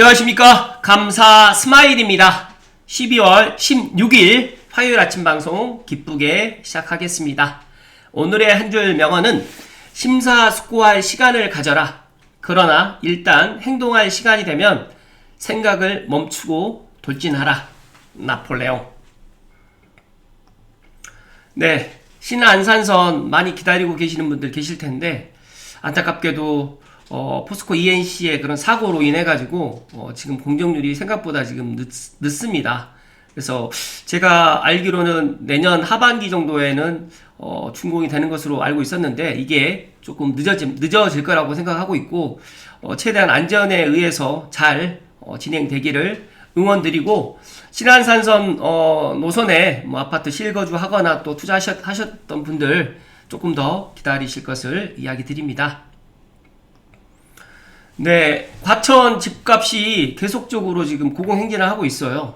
안녕하십니까? 감사 스마일입니다. 12월 16일 화요일 아침 방송 기쁘게 시작하겠습니다. 오늘의 한 줄 명언은 심사숙고할 시간을 가져라. 그러나 일단 행동할 시간이 되면 생각을 멈추고 돌진하라. 나폴레옹. 네 신안산선 많이 기다리고 계시는 분들 계실 텐데 안타깝게도 어, 포스코 ENC의 그런 사고로 인해 가지고 어, 지금 공정률이 생각보다 지금 늦, 늦습니다. 그래서 제가 알기로는 내년 하반기 정도에는 어, 준공이 되는 것으로 알고 있었는데 이게 조금 늦어질, 늦어질 거라고 생각하고 있고 어, 최대한 안전에 의해서 잘 어, 진행되기를 응원드리고 신안산선 어, 노선에 뭐 아파트 실거주 하거나 또 투자하셨던 분들 조금 더 기다리실 것을 이야기 드립니다. 네, 과천 집값이 계속적으로 지금 고공행진을 하고 있어요.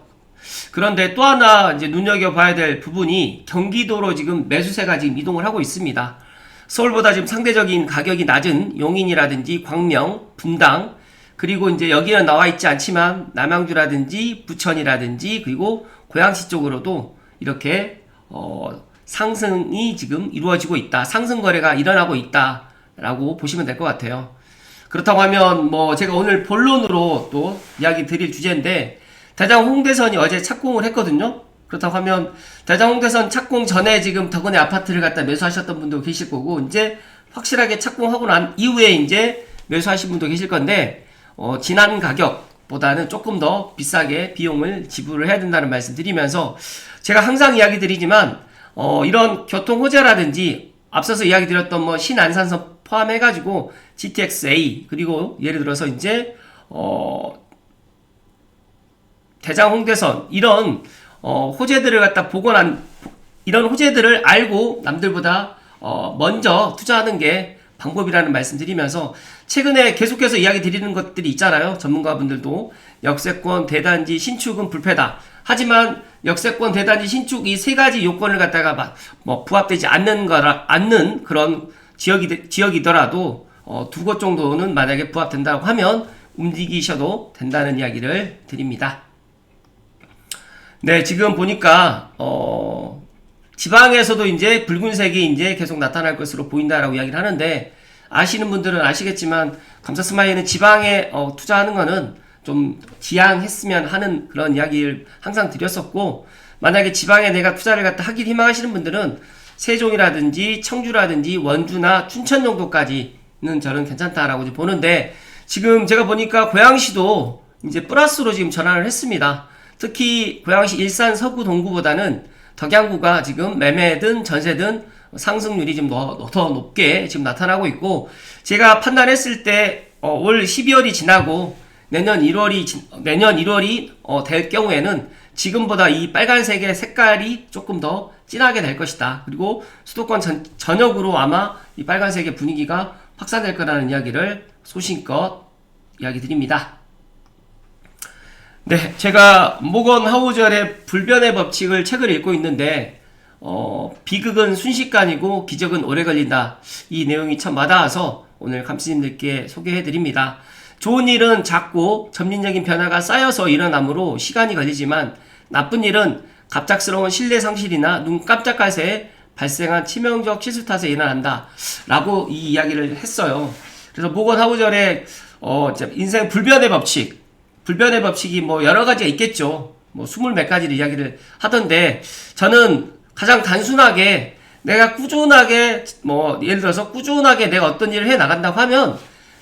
그런데 또 하나 이제 눈여겨봐야 될 부분이 경기도로 지금 매수세가 지금 이동을 하고 있습니다. 서울보다 지금 상대적인 가격이 낮은 용인이라든지 광명, 분당, 그리고 이제 여기는 나와 있지 않지만 남양주라든지 부천이라든지 그리고 고양시 쪽으로도 이렇게 어 상승이 지금 이루어지고 있다. 상승 거래가 일어나고 있다라고 보시면 될 것 같아요. 그렇다고 하면 뭐 제가 오늘 본론으로 또 이야기 드릴 주제인데 대장 홍대선이 어제 착공을 했거든요. 그렇다고 하면 대장 홍대선 착공 전에 지금 덕원에 아파트를 갖다 매수하셨던 분도 계실 거고 이제 확실하게 착공하고 난 이후에 이제 매수하신 분도 계실 건데 어, 지난 가격보다는 조금 더 비싸게 비용을 지불을 해야 된다는 말씀 드리면서 제가 항상 이야기 드리지만 어, 이런 교통 호재라든지 앞서서 이야기 드렸던 뭐 신안산선 포함해가지고 GTX-A 그리고 예를 들어서 이제 어 대장 홍대선 이런 어 호재들을 갖다 복원한 이런 호재들을 알고 남들보다 어 먼저 투자하는 게 방법이라는 말씀드리면서 최근에 계속해서 이야기 드리는 것들이 있잖아요. 전문가분들도 역세권 대단지 신축은 불패다. 하지만 역세권 대단지 신축 이 세 가지 요건을 갖다가 막 뭐 부합되지 않는 거라 않는 그런 지역이 지역이더라도 어, 두 곳 정도는 만약에 부합된다고 하면 움직이셔도 된다는 이야기를 드립니다. 네, 지금 보니까 어, 지방에서도 이제 붉은색이 이제 계속 나타날 것으로 보인다라고 이야기를 하는데 아시는 분들은 아시겠지만 감사 스마일은 지방에 어, 투자하는 거는 좀 지양했으면 하는 그런 이야기를 항상 드렸었고 만약에 지방에 내가 투자를 갖다 하길 희망하시는 분들은 세종이라든지 청주라든지 원주나 춘천 정도까지 는 저는 괜찮다라고 보는데 지금 제가 보니까 고양시도 이제 플러스로 지금 전환을 했습니다. 특히 고양시 일산 서구 동구보다는 덕양구가 지금 매매든 전세든 상승률이 좀 더 높게 지금 나타나고 있고 제가 판단했을 때올 12월이 지나고 내년 1월이 내년 1월이 어, 될 경우에는 지금보다 이 빨간색의 색깔이 조금 더 진하게 될 것이다. 그리고 수도권 전, 전역으로 아마 이 빨간색의 분위기가 확산될 거라는 이야기를 소신껏 이야기 드립니다. 네, 제가 모건 하우절의 불변의 법칙을 책을 읽고 있는데 어, 비극은 순식간이고 기적은 오래 걸린다. 이 내용이 참 와닿아서 오늘 감스님들께 소개해 드립니다. 좋은 일은 작고 점진적인 변화가 쌓여서 일어나므로 시간이 걸리지만 나쁜 일은 갑작스러운 신뢰 상실이나 눈 깜짝할 새에 발생한 치명적 실수 탓에 일어난다. 라고 이 이야기를 했어요. 그래서 모건 하우절의 어, 인생 불변의 법칙, 불변의 법칙이 뭐 여러 가지가 있겠죠. 뭐 스물 몇 가지를 이야기를 하던데 저는 가장 단순하게 내가 꾸준하게 뭐 예를 들어서 꾸준하게 내가 어떤 일을 해 나간다고 하면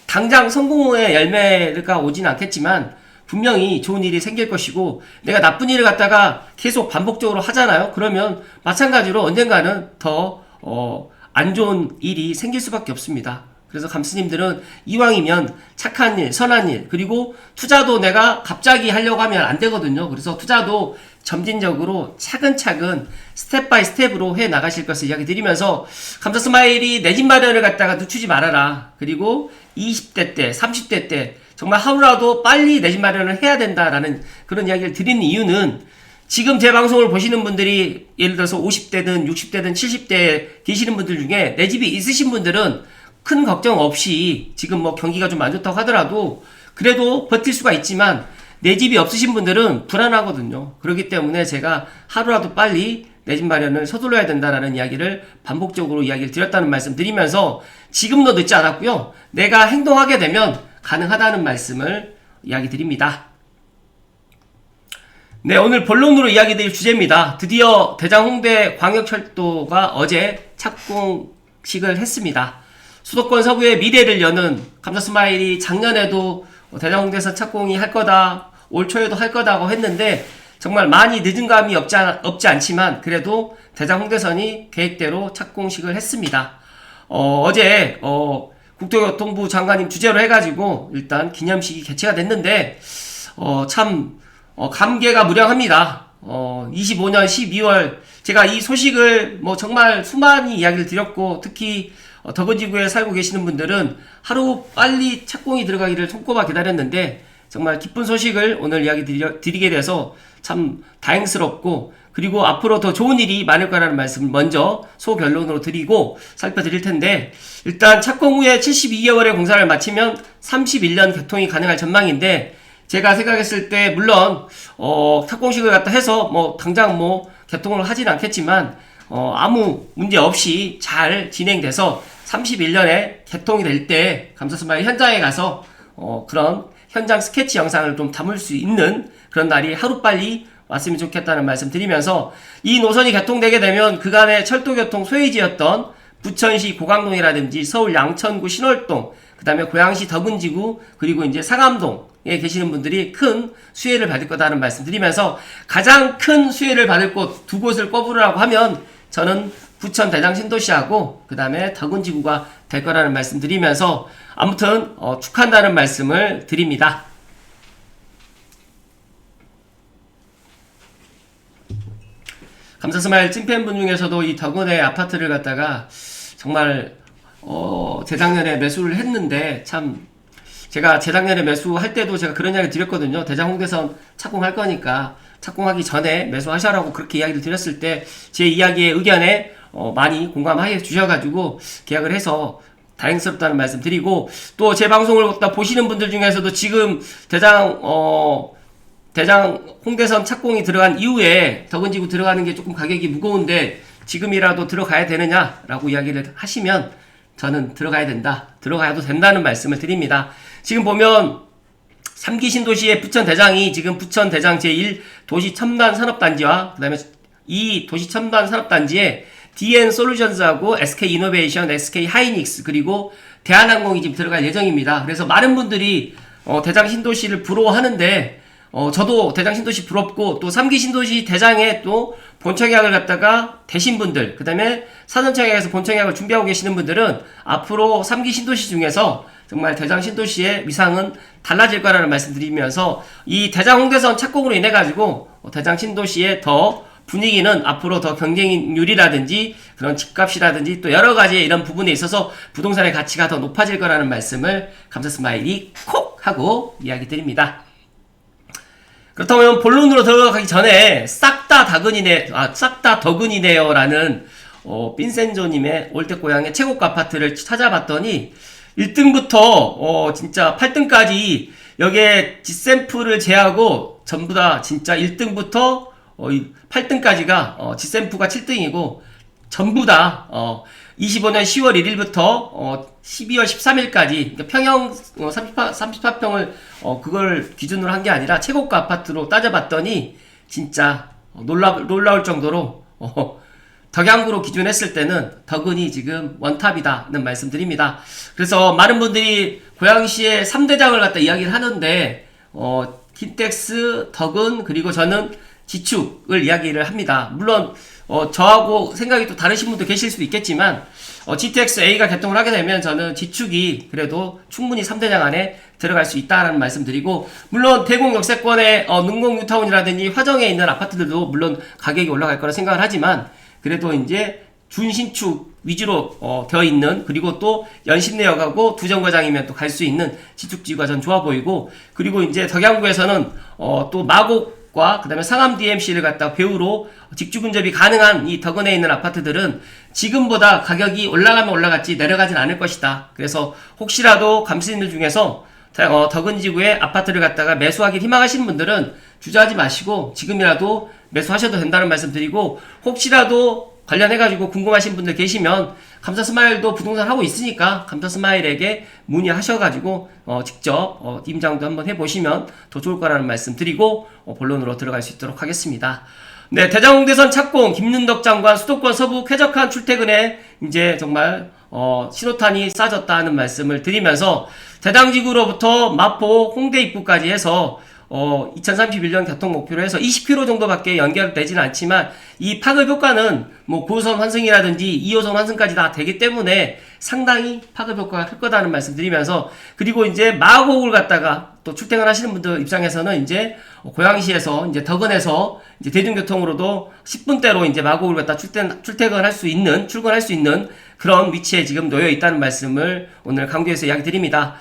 당장 성공의 열매가 오진 않겠지만 분명히 좋은 일이 생길 것이고 내가 나쁜 일을 갖다가 계속 반복적으로 하잖아요. 그러면 마찬가지로 언젠가는 더 어, 안 좋은 일이 생길 수밖에 없습니다. 그래서 감스님들은 이왕이면 착한 일, 선한 일, 그리고 투자도 내가 갑자기 하려고 하면 안 되거든요. 그래서 투자도 점진적으로 차근차근 스텝 바이 스텝으로 해 나가실 것을 이야기 드리면서 감사 스마일이 내 집 마련을 갖다가 늦추지 말아라. 그리고 20대 때, 30대 때 정말 하루라도 빨리 내 집 마련을 해야 된다라는 그런 이야기를 드리는 이유는 지금 제 방송을 보시는 분들이 예를 들어서 50대든 60대든 70대 계시는 분들 중에 내 집이 있으신 분들은 큰 걱정 없이 지금 뭐 경기가 좀 안 좋다고 하더라도 그래도 버틸 수가 있지만 내 집이 없으신 분들은 불안하거든요. 그렇기 때문에 제가 하루라도 빨리 내 집 마련을 서둘러야 된다라는 이야기를 반복적으로 이야기를 드렸다는 말씀 드리면서 지금도 늦지 않았고요. 내가 행동하게 되면 가능하다는 말씀을 이야기 드립니다. 네, 오늘 본론으로 이야기 드릴 주제입니다. 드디어 대장 홍대 광역철도가 어제 착공식을 했습니다. 수도권 서부의 미래를 여는 감사 스마일이 작년에도 대장 홍대선 착공이 할 거다, 올 초에도 할 거다고 했는데 정말 많이 늦은 감이 없지, 않, 없지 않지만 그래도 대장 홍대선이 계획대로 착공식을 했습니다. 어, 어제 어, 국토교통부 장관님 주재로 해가지고 일단 기념식이 개최가 됐는데 어, 참 어, 감개가 무량합니다. 어, 25년 12월 제가 이 소식을 뭐 정말 수많이 이야기를 드렸고 특히 어, 더거지구에 살고 계시는 분들은 하루 빨리 착공이 들어가기를 손꼽아 기다렸는데 정말 기쁜 소식을 오늘 이야기 드리, 드리게 돼서 참 다행스럽고 그리고 앞으로 더 좋은 일이 많을 거라는 말씀을 먼저 소결론으로 드리고 살펴드릴 텐데 일단 착공 후에 72개월의 공사를 마치면 31년 개통이 가능할 전망인데 제가 생각했을 때 물론 어 착공식을 갖다 해서 뭐 당장 뭐 개통을 하진 않겠지만 어 아무 문제 없이 잘 진행돼서 31년에 개통이 될 때 감사스마일 현장에 가서 어 그런 현장 스케치 영상을 좀 담을 수 있는 그런 날이 하루빨리 왔으면 좋겠다는 말씀 드리면서 이 노선이 개통되게 되면 그간의 철도교통 소유지였던 부천시 고강동이라든지 서울 양천구 신월동 그 다음에 고양시 덕은지구 그리고 이제 상암동에 계시는 분들이 큰 수혜를 받을 거다는 말씀 드리면서 가장 큰 수혜를 받을 곳 두 곳을 꼽으라고 하면 저는 부천 대장 신도시하고 그 다음에 덕은지구가 될 거라는 말씀 드리면서 아무튼 어, 축한다는 말씀을 드립니다. 감사스마일 찐팬분 중에서도 이 덕은의 아파트를 갖다가 정말 어, 재작년에 매수를 했는데 참 제가 재작년에 매수할 때도 제가 그런 이야기 드렸거든요. 대장 홍대선 착공할 거니까 착공하기 전에 매수하셔라고 그렇게 이야기를 드렸을 때 제 이야기의 의견에 어, 많이 공감해 주셔가지고 계약을 해서 다행스럽다는 말씀 드리고 또 제 방송을 다 보시는 분들 중에서도 지금 대장 어 대장 홍대선 착공이 들어간 이후에 덕은지구 들어가는 게 조금 가격이 무거운데 지금이라도 들어가야 되느냐라고 이야기를 하시면 저는 들어가야 된다. 들어가도 된다는 말씀을 드립니다. 지금 보면 3기 신도시의 부천 대장이 지금 부천 대장 제1 도시 첨단 산업단지와 그다음에 2 도시 첨단 산업단지에 DN 솔루션즈하고 SK 이노베이션, SK 하이닉스 그리고 대한항공이 지금 들어갈 예정입니다. 그래서 많은 분들이 어, 대장 신도시를 부러워하는데 어, 저도 대장 신도시 부럽고 또 3기 신도시 대장에 또 본청약을 갖다가 되신 분들, 그 다음에 사전청약에서 본청약을 준비하고 계시는 분들은 앞으로 3기 신도시 중에서 정말 대장 신도시의 위상은 달라질 거라는 말씀 드리면서 이 대장 홍대선 착공으로 인해 가지고 대장 신도시의 더 분위기는 앞으로 더 경쟁률이라든지 그런 집값이라든지 또 여러 가지 이런 부분에 있어서 부동산의 가치가 더 높아질 거라는 말씀을 감사 스마일이 콕 하고 이야기 드립니다. 그렇다면 본론으로 들어가기 전에 싹 다 다근이네, 아, 싹다 덕은이네요. 라는, 어, 빈센조님의 올댓 고향의 최고가 아파트를 찾아봤더니 1등부터, 어, 진짜 8등까지 여기에 지샘플을 제하고 전부 다 진짜 1등부터 어, 8등까지가 어, 지샘프가 7등이고 전부 다 어, 25년 10월 1일부터 어, 12월 13일까지 그러니까 평형 어, 38, 38평을 어, 그걸 기준으로 한 게 아니라 최고가 아파트로 따져봤더니 진짜 어, 놀라, 놀라울 정도로 어, 덕양구로 기준했을 때는 덕은이 지금 원탑이다는 말씀드립니다. 그래서 많은 분들이 고양시의 3대장을 갖다 이야기를 하는데 어, 킨텍스, 덕은 그리고 저는 지축을 이야기를 합니다. 물론 어, 저하고 생각이 또 다르신 분도 계실 수도 있겠지만 어, GTX A가 개통을 하게 되면 저는 지축이 그래도 충분히 3대장 안에 들어갈 수 있다라는 말씀드리고 물론 대공 역세권의 어, 능공 뉴타운이라든지 화정에 있는 아파트들도 물론 가격이 올라갈 거라 생각을 하지만 그래도 이제 준신축 위주로 어, 되어 있는 그리고 또 연신내역하고 두 정거장이면 또 갈 수 있는 지축지가 전 좋아 보이고 그리고 이제 덕양구에서는 어, 또 마곡 과 그다음에 상암 DMC를 갖다 배우로 직주 근접이 가능한 이 덕은에 있는 아파트들은 지금보다 가격이 올라가면 올라갔지 내려가진 않을 것이다. 그래서 혹시라도 감시인들 중에서 자, 어, 덕은 지구에 아파트를 갖다가 매수하기 희망하시는 분들은 주저하지 마시고 지금이라도 매수하셔도 된다는 말씀 드리고 혹시라도 관련해가지고 궁금하신 분들 계시면 감사 스마일도 부동산 하고 있으니까 감사 스마일에게 문의하셔가지고 어, 직접 어, 임장도 한번 해보시면 더 좋을 거라는 말씀 드리고 어, 본론으로 들어갈 수 있도록 하겠습니다. 네, 대장홍대선 착공 김윤덕 장관 수도권 서부 쾌적한 출퇴근에 이제 정말 어, 신호탄이 쏴졌다는 말씀을 드리면서 대장지구로부터 마포 홍대 입구까지 해서 어, 2031년 교통 목표로 해서 20km 정도밖에 연결되지는 않지만 이 파급 효과는 뭐 9호선 환승이라든지 2호선 환승까지 다 되기 때문에 상당히 파급 효과가 클 거다는 말씀 드리면서 그리고 이제 마곡을 갖다가 또 출퇴근 하시는 분들 입장에서는 이제 고양시에서 이제 덕은에서 이제 대중교통으로도 10분대로 이제 마곡을 갖다 출퇴, 출퇴근할 수 있는 출근할 수 있는 그런 위치에 지금 놓여 있다는 말씀을 오늘 강조해서 이야기 드립니다.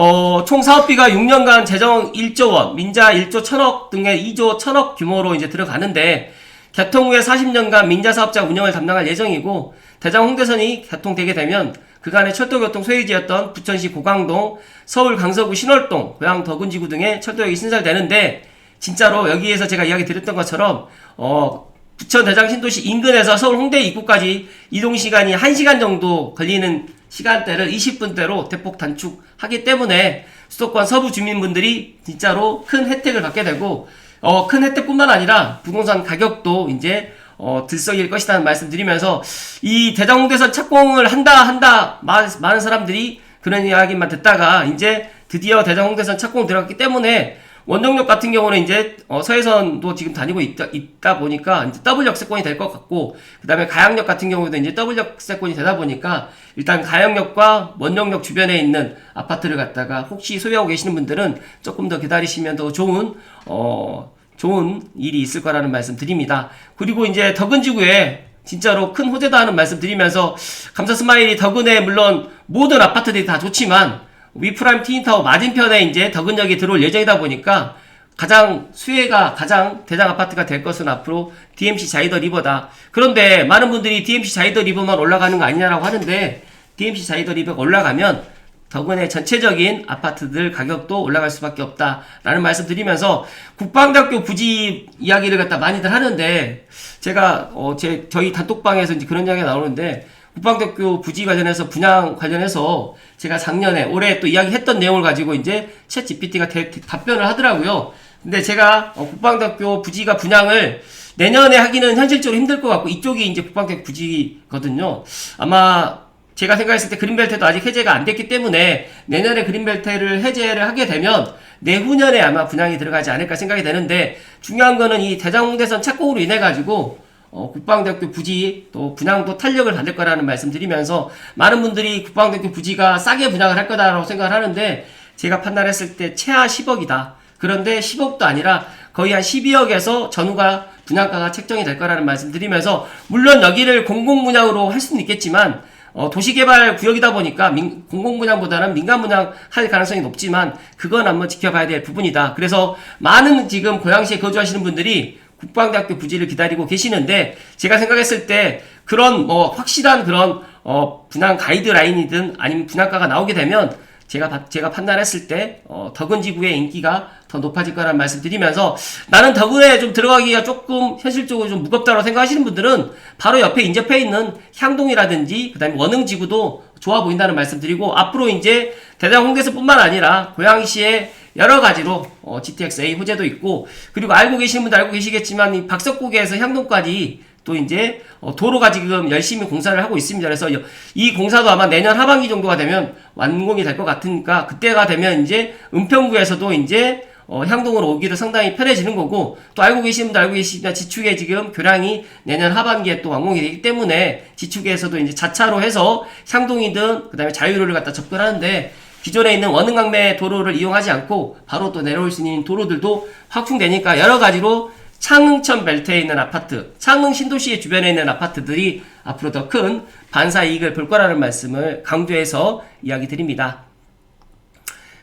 어, 총 사업비가 6년간 재정 1조 원, 민자 1조 1000억 등의 2조 1000억 규모로 이제 들어가는데 개통 후에 40년간 민자 사업자 운영을 담당할 예정이고 대장 홍대선이 개통되게 되면 그간의 철도교통 소유지였던 부천시 고강동, 서울 강서구 신월동, 고양 덕은지구 등의 철도역이 신설되는데 진짜로 여기에서 제가 이야기 드렸던 것처럼 어 부천 대장 신도시 인근에서 서울 홍대 입구까지 이동 시간이 1시간 정도 걸리는 시간대를 20분대로 대폭 단축하기 때문에 수도권 서부 주민분들이 진짜로 큰 혜택을 받게 되고 어, 큰 혜택뿐만 아니라 부동산 가격도 이제 어, 들썩일 것이라는 말씀 드리면서 이 대장홍대선 착공을 한다 한다 마, 많은 사람들이 그런 이야기만 듣다가 이제 드디어 대장홍대선 착공 들어갔기 때문에 원정역 같은 경우는 이제 어, 서해선도 지금 다니고 있다, 있다 보니까 이제 더블 역세권이 될 것 같고 그다음에 가양역 같은 경우도 이제 더블 역세권이 되다 보니까 일단 가양역과 원정역 주변에 있는 아파트를 갖다가 혹시 소유하고 계시는 분들은 조금 더 기다리시면 더 좋은 어 좋은 일이 있을 거라는 말씀 드립니다. 그리고 이제 덕은 지구에 진짜로 큰 호재다 하는 말씀 드리면서 감사 스마일이 덕은에 물론 모든 아파트들이 다 좋지만 위프라임 티인타워 맞은편에 이제 덕은역이 들어올 예정이다 보니까 가장 수혜가 가장 대장 아파트가 될 것은 앞으로 DMC 자이더 리버다. 그런데 많은 분들이 DMC 자이더 리버만 올라가는 거 아니냐라고 하는데 DMC 자이더 리버가 올라가면 덕은의 전체적인 아파트들 가격도 올라갈 수밖에 없다라는 말씀 드리면서 국방대학교 부지 이야기를 갖다 많이들 하는데 제가 어 제 저희 단톡방에서 이제 그런 이야기가 나오는데 국방대학교 부지 관련해서 분양 관련해서 제가 작년에 올해 또 이야기했던 내용을 가지고 이제 챗 GPT가 대, 대- 답변을 하더라고요. 근데 제가 어, 국방대학교 부지가 분양을 내년에 하기는 현실적으로 힘들 것 같고 이쪽이 이제 국방대학교 부지거든요. 아마 제가 생각했을 때 그린벨트도 아직 해제가 안 됐기 때문에 내년에 그린벨트를 해제를 하게 되면 내후년에 아마 분양이 들어가지 않을까 생각이 되는데 중요한 거는 이 대장홍대선 착공으로 인해 가지고 어, 국방대학교 부지 또 분양도 탄력을 받을 거라는 말씀 드리면서 많은 분들이 국방대학교 부지가 싸게 분양을 할 거다라고 생각을 하는데 제가 판단했을 때 최하 10억이다. 그런데 10억도 아니라 거의 한 12억에서 전후가 분양가가 책정이 될 거라는 말씀 드리면서 물론 여기를 공공분양으로 할 수는 있겠지만 어, 도시개발 구역이다 보니까 민- 공공분양보다는 민간분양 할 가능성이 높지만 그건 한번 지켜봐야 될 부분이다. 그래서 많은 지금 고양시에 거주하시는 분들이 국방대학교 부지를 기다리고 계시는데 제가 생각했을 때 그런 뭐 확실한 그런 어, 분양 가이드라인이든 아니면 분양가가 나오게 되면 제가 바- 제가 판단했을 때 어, 덕은 지구의 인기가 더 높아질 거라는 말씀 드리면서 나는 덕은에 좀 들어가기가 조금 현실적으로 좀 무겁다고 생각하시는 분들은 바로 옆에 인접해 있는 향동이라든지 그다음에 원흥 지구도 좋아 보인다는 말씀 드리고 앞으로 이제 대장 홍대에서뿐만 아니라 고양시에 여러 가지로 어, GTX-A 호재도 있고 그리고 알고 계시는 분들 알고 계시겠지만 이 박석국에서 향동까지 또 이제 어, 도로가 지금 열심히 공사를 하고 있습니다. 그래서 여- 이 공사도 아마 내년 하반기 정도가 되면 완공이 될 것 같으니까 그때가 되면 이제 은평구에서도 이제 어, 향동으로 오기도 상당히 편해지는 거고 또 알고 계시는 분들 알고 계시지만 지축에 지금 교량이 내년 하반기에 또 완공이 되기 때문에 지축에서도 이제 자차로 해서 향동이든 그다음에 자유로를 갖다 접근하는데 기존에 있는 원흥강매 도로를 이용하지 않고 바로 또 내려올 수 있는 도로들도 확충되니까 여러 가지로 창흥천 벨트에 있는 아파트, 창흥 신도시 주변에 있는 아파트들이 앞으로 더 큰 반사 이익을 볼 거라는 말씀을 강조해서 이야기 드립니다.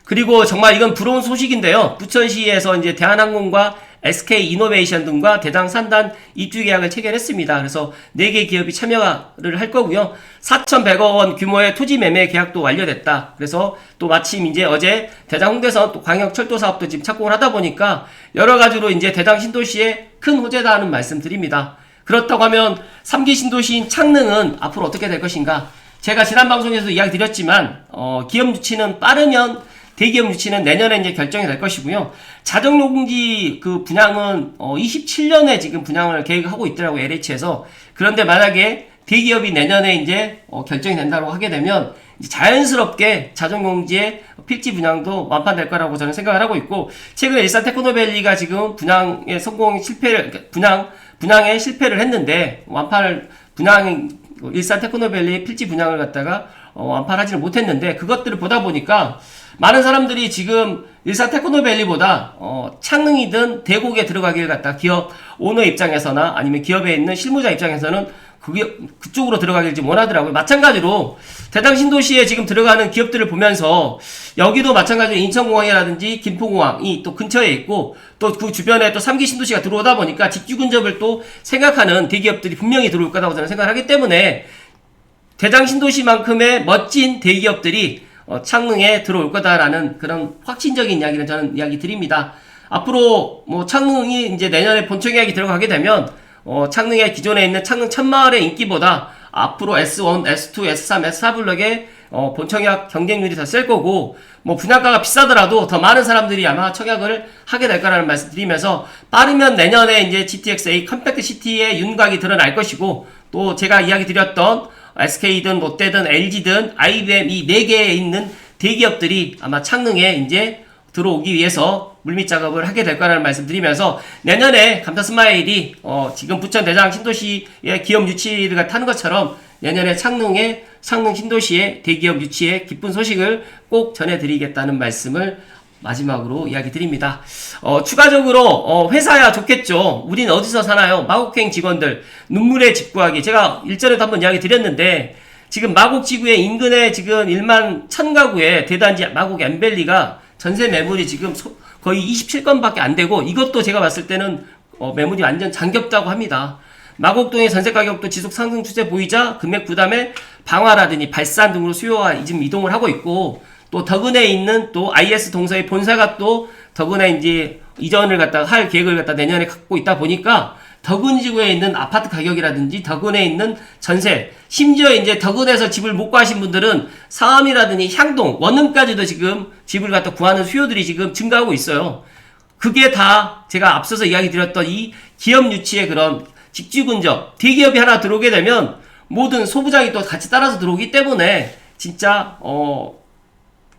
그리고 정말 이건 부러운 소식인데요. 부천시에서 이제 대한항공과 SK 이노베이션 등과 대장 산단 입주 계약을 체결했습니다. 그래서 4개 기업이 참여를 할 거고요. 4,100억 원 규모의 토지 매매 계약도 완료됐다. 그래서 또 마침 이제 어제 대장 홍대선 또 광역 철도 사업도 지금 착공을 하다 보니까 여러 가지로 이제 대장 신도시의 큰 호재다 하는 말씀 드립니다. 그렇다고 하면 3기 신도시인 창릉은 앞으로 어떻게 될 것인가? 제가 지난 방송에서 이야기 드렸지만 어, 기업 유치는 빠르면 대기업 유치는 내년에 이제 결정이 될 것이고요. 자정용지 그 분양은 어, 27년에 지금 분양을 계획하고 있더라고요. LH에서. 그런데 만약에 대기업이 내년에 이제 어, 결정이 된다고 하게 되면 이제 자연스럽게 자정용지의 필지 분양도 완판될 거라고 저는 생각을 하고 있고 최근에 일산 테크노밸리가 지금 분양에 성공 실패를 그러니까 분양 분양에 실패를 했는데 완판을 분양 일산 테크노밸리 필지 분양을 갖다가 어, 완판하지는 못했는데 그것들을 보다 보니까 많은 사람들이 지금 일산 테크노밸리보다 어, 창릉이든 대곡에 들어가길 갖다 기업 오너 입장에서나 아니면 기업에 있는 실무자 입장에서는 그게 그쪽으로 들어가길 좀 원하더라고요. 마찬가지로 대당 신도시에 지금 들어가는 기업들을 보면서 여기도 마찬가지로 인천공항이라든지 김포공항이 또 근처에 있고 또 그 주변에 또 3기 신도시가 들어오다 보니까 직주 근접을 또 생각하는 대기업들이 분명히 들어올 거라고 저는 생각을 하기 때문에 대장 신도시만큼의 멋진 대기업들이 어, 창릉에 들어올 거다라는 그런 확신적인 이야기를 저는 이야기 드립니다. 앞으로 뭐 창릉이 이제 내년에 본청 계약이 들어가게 되면 어, 창릉의 기존에 있는 창릉 천마을의 인기보다 앞으로 S1, S2, S3, S4 블럭의 어, 본청약 경쟁률이 더 셀 거고 뭐 분양가가 비싸더라도 더 많은 사람들이 아마 청약을 하게 될 거라는 말씀 드리면서 빠르면 내년에 이제 GTX-A 컴팩트 시티의 윤곽이 드러날 것이고 또 제가 이야기 드렸던 SK든 롯데든 LG든 IBM 이 네 개에 있는 대기업들이 아마 창릉에 이제 들어오기 위해서 물밑 작업을 하게 될 거라는 말씀 드리면서 내년에 감사 스마일이 어 지금 부천 대장 신도시의 기업 유치를 타는 것처럼 내년에 창릉에 창릉 신도시의 대기업 유치의 기쁜 소식을 꼭 전해드리겠다는 말씀을 마지막으로 이야기 드립니다. 어, 추가적으로 어, 회사야 좋겠죠. 우린 어디서 사나요? 마곡행 직원들 눈물의 집 구하기. 제가 일전에도 한번 이야기 드렸는데 지금 마곡 지구에 인근에 지금 1만 1000 가구에 대단지 마곡 엠벨리가 전세 매물이 지금 소- 거의 27건밖에 안 되고 이것도 제가 봤을 때는 어, 매물이 완전 잠겹다고 합니다. 마곡동의 전세 가격도 지속 상승 추세 보이자 금액 부담에 방화라든지 발산 등으로 수요가 지금 이동을 하고 있고 또 덕은에 있는 또 IS 동서의 본사가 또 덕은에 이제 이전을 갖다가 할 계획을 갖다 내년에 갖고 있다 보니까 덕은 지구에 있는 아파트 가격이라든지 덕은에 있는 전세 심지어 이제 덕은에서 집을 못 구하신 분들은 상암이라든지 향동 원룸까지도 지금 집을 갖다 구하는 수요들이 지금 증가하고 있어요. 그게 다 제가 앞서서 이야기 드렸던 이 기업 유치의 그런 직주 근접 대기업이 하나 들어오게 되면 모든 소부장이 또 같이 따라서 들어오기 때문에 진짜 어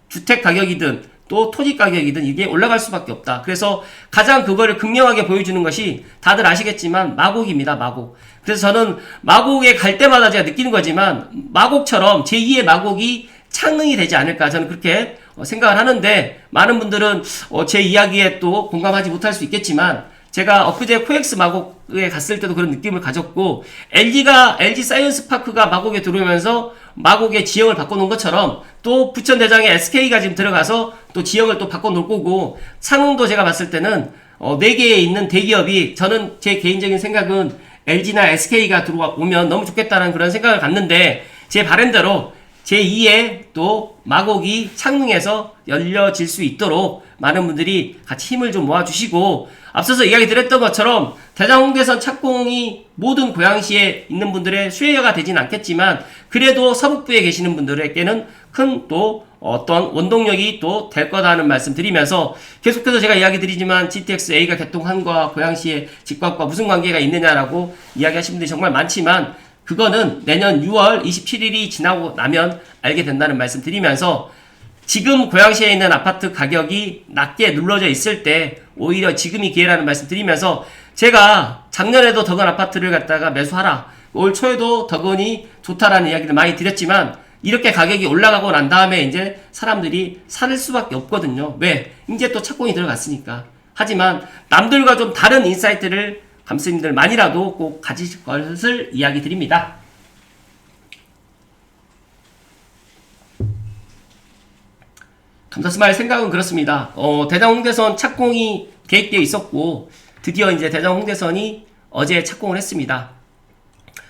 주택 가격이든 또 토지 가격이든 이게 올라갈 수밖에 없다. 그래서 가장 그거를 극명하게 보여주는 것이 다들 아시겠지만 마곡입니다. 마곡. 그래서 저는 마곡에 갈 때마다 제가 느끼는 거지만 마곡처럼 제2의 마곡이 창릉이 되지 않을까 저는 그렇게 어, 생각을 하는데 많은 분들은 어, 제 이야기에 또 공감하지 못할 수 있겠지만 제가 엊그제 코엑스 마곡에 갔을 때도 그런 느낌을 가졌고 LG가 LG 사이언스 파크가 마곡에 들어오면서 마곡의 지형을 바꿔놓은 것처럼 또 부천 대장에 SK가 지금 들어가서 또 지형을 또 바꿔놓을 거고 창릉도 제가 봤을 때는 어, 네 개에 있는 대기업이 저는 제 개인적인 생각은 LG나 SK가 들어오면 너무 좋겠다는 그런 생각을 갖는데 제 바람대로 제2의 또 마곡이 창릉에서 열려질 수 있도록 많은 분들이 같이 힘을 좀 모아주시고 앞서서 이야기 드렸던 것처럼 대장홍대선 착공이 모든 고양시에 있는 분들의 수혜가 되진 않겠지만 그래도 서북부에 계시는 분들에게는 큰 또 어떤 원동력이 또 될 거다는 말씀 드리면서 계속해서 제가 이야기 드리지만 GTX-A가 개통한과 고양시의 집값과 무슨 관계가 있느냐라고 이야기하시는 분들이 정말 많지만 그거는 내년 6월 27일이 지나고 나면 알게 된다는 말씀 드리면서 지금 고양시에 있는 아파트 가격이 낮게 눌러져 있을 때 오히려 지금이 기회라는 말씀 드리면서 제가 작년에도 덕은 아파트를 갖다가 매수하라 올 초에도 덕은이 좋다라는 이야기를 많이 드렸지만 이렇게 가격이 올라가고 난 다음에 이제 사람들이 살 수밖에 없거든요. 왜? 이제 또 착공이 들어갔으니까. 하지만 남들과 좀 다른 인사이트를 감스님들만이라도 꼭 가지실 것을 이야기 드립니다. 감사스마일 생각은 그렇습니다. 어, 대장 홍대선 착공이 계획되어 있었고, 드디어 이제 대전 홍대선이 어제 착공을 했습니다.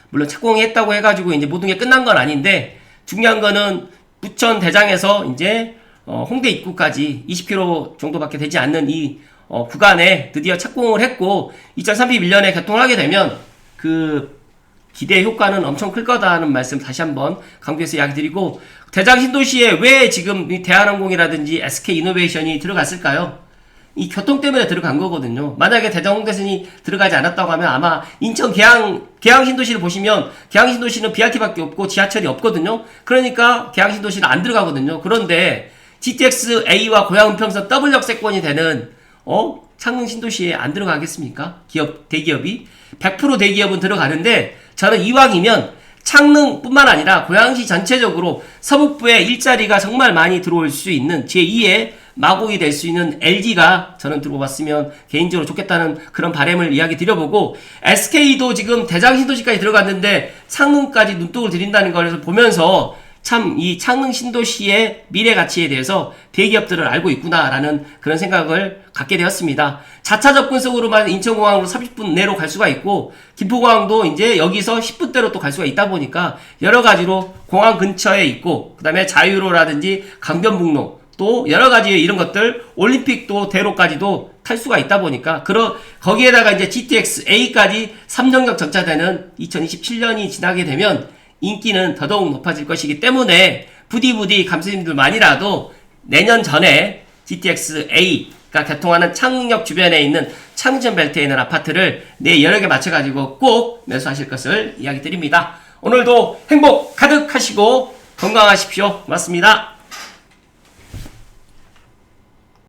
물론 착공했다고 해가지고 이제 모든 게 끝난 건 아닌데 중요한 거는 부천 대장에서 이제 어, 홍대 입구까지 20km 정도밖에 되지 않는 이 어, 구간에 드디어 착공을 했고 2031년에 개통을 하게 되면 그 기대 효과는 엄청 클 거다는 말씀 다시 한번 강조해서 이야기 드리고 대장 신도시에 왜 지금 이 대한항공이라든지 SK 이노베이션이 들어갔을까요? 이 교통 때문에 들어간 거거든요. 만약에 대전 홍대선이 들어가지 않았다고 하면 아마 인천 계양 계양 신도시를 보시면 계양 신도시는 BRT밖에 없고 지하철이 없거든요. 그러니까 계양 신도시는 안 들어가거든요. 그런데 GTX A와 고양 은평선 더블 역세권이 되는 어 창릉 신도시에 안 들어가겠습니까? 기업 대기업이 100% 대기업은 들어가는데 저는 이왕이면 창릉뿐만 아니라 고양시 전체적으로 서북부에 일자리가 정말 많이 들어올 수 있는 제2의 마곡이 될 수 있는 LG가 저는 들고 왔으면 개인적으로 좋겠다는 그런 바람을 이야기 드려보고 SK도 지금 대장 신도시까지 들어갔는데 창릉까지 눈독을 들인다는 걸 보면서 참 이 창릉 신도시의 미래 가치에 대해서 대기업들을 알고 있구나라는 그런 생각을 갖게 되었습니다. 자차 접근성으로만 인천공항으로 30분 내로 갈 수가 있고 김포공항도 이제 여기서 10분대로 또 갈 수가 있다 보니까 여러 가지로 공항 근처에 있고 그다음에 자유로라든지 강변북로 또 여러 가지 이런 것들 올림픽도 대로까지도 탈 수가 있다 보니까 그런 거기에다가 이제 GTX A까지 3정역 정차되는 2027년이 지나게 되면 인기는 더더욱 높아질 것이기 때문에 부디부디 감수님들만이라도 내년 전에 GTX A가 개통하는 창릉역 주변에 있는 창전 벨트에 있는 아파트를 내개 맞춰가지고 꼭 매수하실 것을 이야기 드립니다. 오늘도 행복 가득하시고 건강하십시오. 고맙습니다.